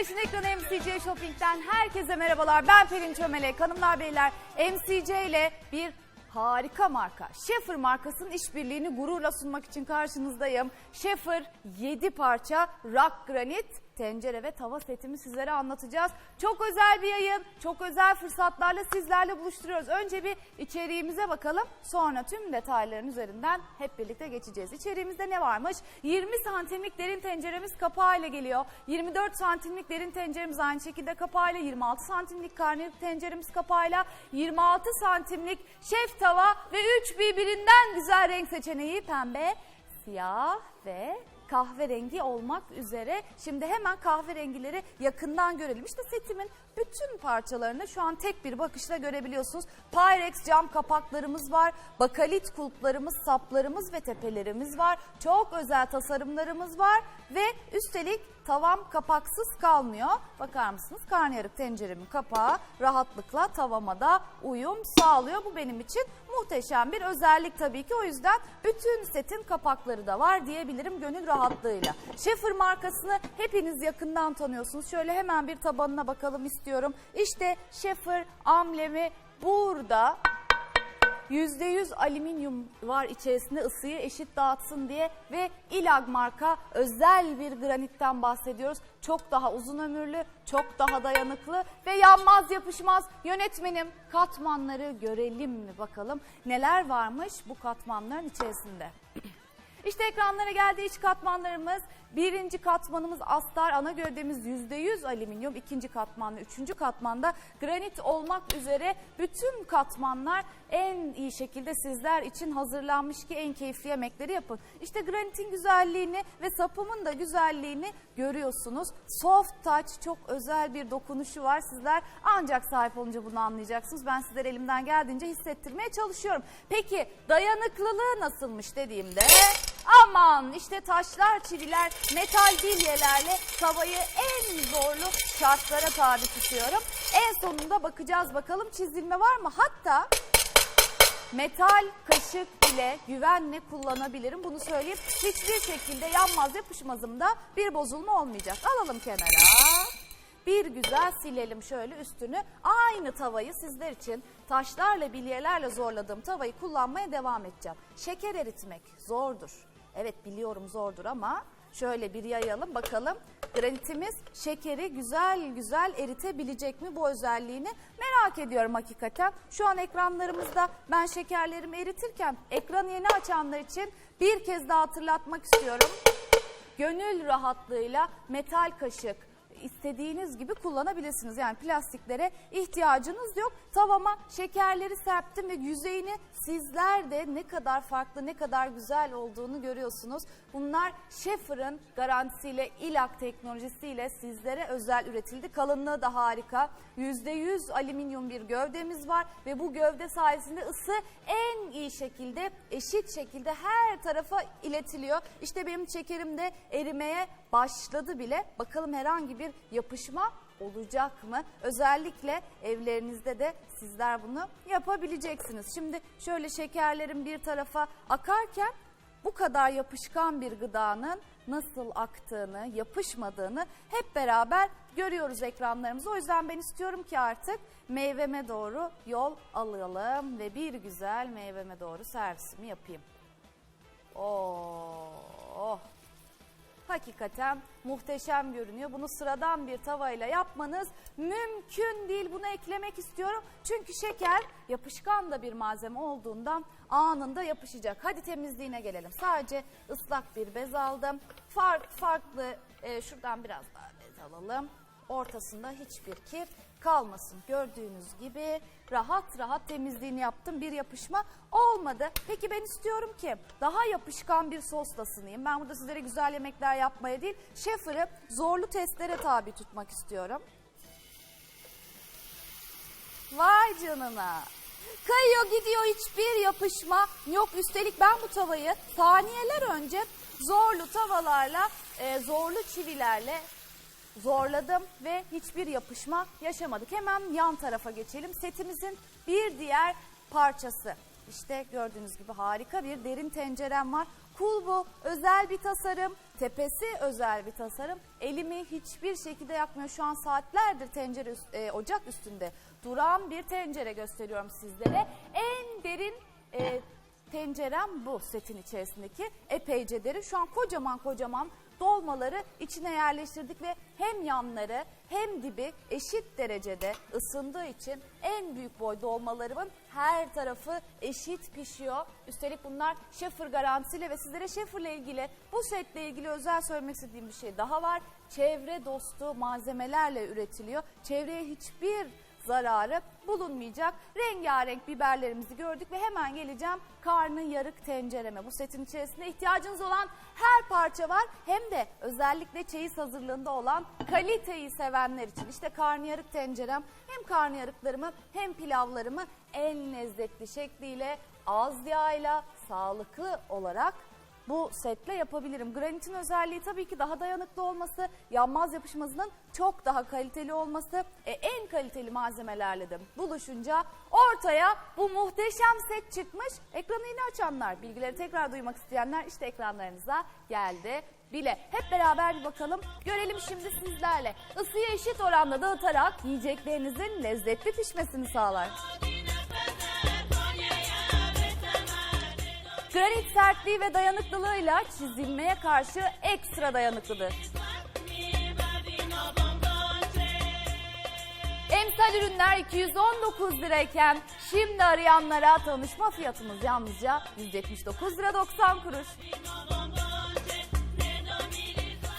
Güneşin ekranı MCC Shopping'den herkese merhabalar. Ben Pelin Çömelek. Hanımlar beyler MCC ile bir harika marka. Schaefer markasının işbirliğini gururla sunmak için karşınızdayım. Schaefer 7 parça rock granit tencere ve tava setimi sizlere anlatacağız. Çok özel bir yayın, çok özel fırsatlarla sizlerle buluşturuyoruz. Önce bir içeriğimize bakalım. Sonra tüm detayların üzerinden hep birlikte geçeceğiz. İçeriğimizde ne varmış? 20 santimlik derin tenceremiz kapağıyla geliyor. 24 santimlik derin tenceremiz aynı şekilde kapağıyla. 26 santimlik karnıyarık tenceremiz kapağıyla. 26 santimlik şef tava ve 3 birbirinden güzel renk seçeneği pembe, siyah ve kahverengi olmak üzere. Şimdi hemen kahverengileri yakından görelim. İşte setimin bütün parçalarını şu an tek bir bakışla görebiliyorsunuz. Pyrex cam kapaklarımız var. Bakalit kulplarımız, saplarımız ve tepelerimiz var. Çok özel tasarımlarımız var ve üstelik tavam kapaksız kalmıyor. Bakar mısınız? Karnıyarık tenceremin kapağı rahatlıkla tavama da uyum sağlıyor. Bu benim için muhteşem bir özellik tabii ki. O yüzden bütün setin kapakları da var diyebilirim gönül rahatlığıyla. Schaefer markasını hepiniz yakından tanıyorsunuz. Şöyle hemen bir tabanına bakalım istiyorum. İşte Schaefer amblemi burada. %100 alüminyum var içerisinde ısıyı eşit dağıtsın diye ve İlag marka özel bir granitten bahsediyoruz. Çok daha uzun ömürlü, çok daha dayanıklı ve yanmaz yapışmaz. Yönetmenim katmanları görelim mi bakalım neler varmış bu katmanların içerisinde. İşte ekranlara geldi iç katmanlarımız. Birinci katmanımız astar, ana gövdemiz %100 alüminyum. ikinci katmanda, üçüncü katmanda granit olmak üzere bütün katmanlar en iyi şekilde sizler için hazırlanmış ki en keyifli yemekleri yapın. İşte granitin güzelliğini ve sapımın da güzelliğini görüyorsunuz. Soft touch çok özel bir dokunuşu var. Sizler ancak sahip olunca bunu anlayacaksınız. Ben sizlere elimden geldiğince hissettirmeye çalışıyorum. Peki dayanıklılığı nasılmış dediğimde aman işte taşlar, çiviler, metal bilyelerle tavayı en zorlu şartlara tabi tutuyorum. En sonunda bakacağız bakalım çizilme var mı? Hatta metal kaşık ile güvenle kullanabilirim. Bunu söyleyeyim. Hiçbir şekilde yanmaz yapışmazımda bir bozulma olmayacak. Alalım kenara. Bir güzel silelim şöyle üstünü. Aynı tavayı sizler için taşlarla bilyelerle zorladığım tavayı kullanmaya devam edeceğim. Şeker eritmek zordur. Evet biliyorum zordur ama şöyle bir yayalım bakalım. Granitimiz şekeri güzel güzel eritebilecek mi bu özelliğini merak ediyorum hakikaten. Şu an ekranlarımızda ben şekerlerimi eritirken ekranı yeni açanlar için bir kez daha hatırlatmak istiyorum. Gönül rahatlığıyla metal kaşık istediğiniz gibi kullanabilirsiniz. Yani plastiklere ihtiyacınız yok. Tavama şekerleri serptim ve yüzeyini sizler de ne kadar farklı, ne kadar güzel olduğunu görüyorsunuz. Bunlar Schaefer'ın garantisiyle, ilak teknolojisiyle sizlere özel üretildi. Kalınlığı da harika. %100 alüminyum bir gövdemiz var ve bu gövde sayesinde ısı en iyi şekilde, eşit şekilde her tarafa iletiliyor. İşte benim şekerim de erimeye başladı bile. Bakalım herhangi bir yapışma olacak mı? Özellikle evlerinizde de sizler bunu yapabileceksiniz. Şimdi şöyle şekerlerin bir tarafa akarken bu kadar yapışkan bir gıdanın nasıl aktığını, yapışmadığını hep beraber görüyoruz ekranlarımızda. O yüzden ben istiyorum ki artık meyveme doğru yol alalım ve bir güzel meyveme doğru servisimi yapayım. Oh, hakikaten muhteşem görünüyor. Bunu sıradan bir tavayla yapmanız mümkün değil. Bunu eklemek istiyorum. Çünkü şeker yapışkan da bir malzeme olduğundan anında yapışacak. Hadi temizliğine gelelim. Sadece ıslak bir bez aldım. Fark, farklı e, şuradan biraz daha bez alalım. Ortasında hiçbir kir kalmasın. Gördüğünüz gibi rahat rahat temizliğini yaptım. Bir yapışma olmadı. Peki ben istiyorum ki daha yapışkan bir sosla sınayım. Ben burada sizlere güzel yemekler yapmaya değil, Schaefer'ı zorlu testlere tabi tutmak istiyorum. Vay canına. Kayıyor gidiyor hiçbir yapışma yok. Üstelik ben bu tavayı saniyeler önce zorlu tavalarla, e, zorlu çivilerle zorladım ve hiçbir yapışma yaşamadık. Hemen yan tarafa geçelim. Setimizin bir diğer parçası. İşte gördüğünüz gibi harika bir derin tencerem var. Kulbu özel bir tasarım, tepesi özel bir tasarım. Elimi hiçbir şekilde yakmıyor. Şu an saatlerdir tencere e, ocak üstünde duran bir tencere gösteriyorum sizlere. En derin e, tencerem bu setin içerisindeki epeyce derin. Şu an kocaman kocaman dolmaları içine yerleştirdik ve hem yanları hem dibi eşit derecede ısındığı için en büyük boy dolmalarımın her tarafı eşit pişiyor. Üstelik bunlar Schaefer garantisiyle ve sizlere Schaefer'la ilgili bu setle ilgili özel söylemek istediğim bir şey daha var. Çevre dostu malzemelerle üretiliyor. Çevreye hiçbir zararı bulunmayacak. Rengarenk biberlerimizi gördük ve hemen geleceğim karnı yarık tencereme. Bu setin içerisinde ihtiyacınız olan her parça var. Hem de özellikle çeyiz hazırlığında olan kaliteyi sevenler için. İşte karnıyarık tencerem hem karnıyarıklarımı hem pilavlarımı en lezzetli şekliyle az yağıyla sağlıklı olarak bu setle yapabilirim. Granitin özelliği tabii ki daha dayanıklı olması, yanmaz yapışmasının çok daha kaliteli olması, e, en kaliteli malzemelerle de buluşunca ortaya bu muhteşem set çıkmış. Ekranı yeni açanlar, bilgileri tekrar duymak isteyenler işte ekranlarınıza geldi bile. Hep beraber bir bakalım. Görelim şimdi sizlerle. Isıyı eşit oranda dağıtarak yiyeceklerinizin lezzetli pişmesini sağlar. Granit sertliği ve dayanıklılığıyla çizilmeye karşı ekstra dayanıklıdır. Emsal ürünler 219 lirayken şimdi arayanlara tanışma fiyatımız yalnızca 179 lira 90 kuruş.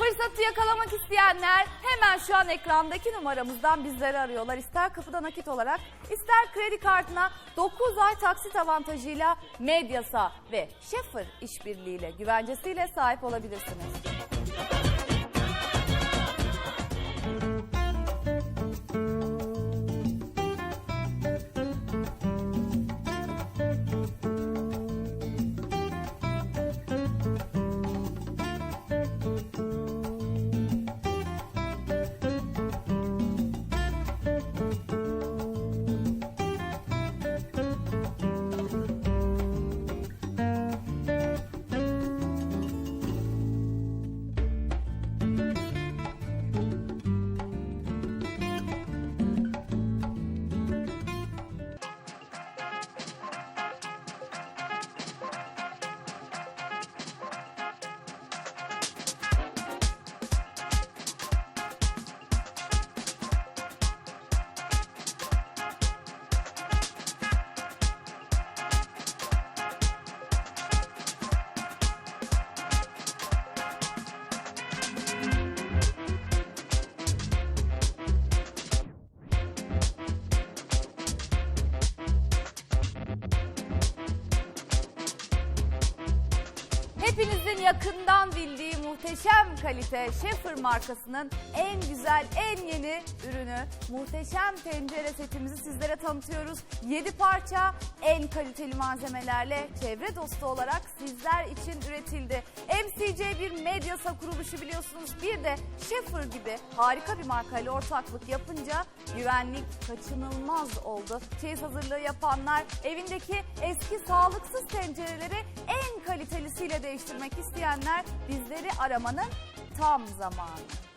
Fırsatı yakalamak isteyenler hemen şu an ekrandaki numaramızdan bizleri arıyorlar. İster kapıda nakit olarak ister kredi kartına 9 ay taksit avantajıyla Medyasa ve Schaefer işbirliğiyle güvencesiyle sahip olabilirsiniz. Hepinizin yakından bildiği muhteşem kalite Schaefer markasının en güzel, en yeni ürünü muhteşem tencere setimizi sizlere tanıtıyoruz. 7 parça en kaliteli malzemelerle çevre dostu olarak sizler için üretildi. MCC bir medyasa kuruluşu biliyorsunuz. Bir de Schaefer gibi harika bir markayla ortaklık yapınca güvenlik kaçınılmaz oldu. Çeyiz hazırlığı yapanlar evindeki eski sağlıksız tencereleri en kalitelisiyle değiştirmek isteyenler bizleri aramanın tam zamanı.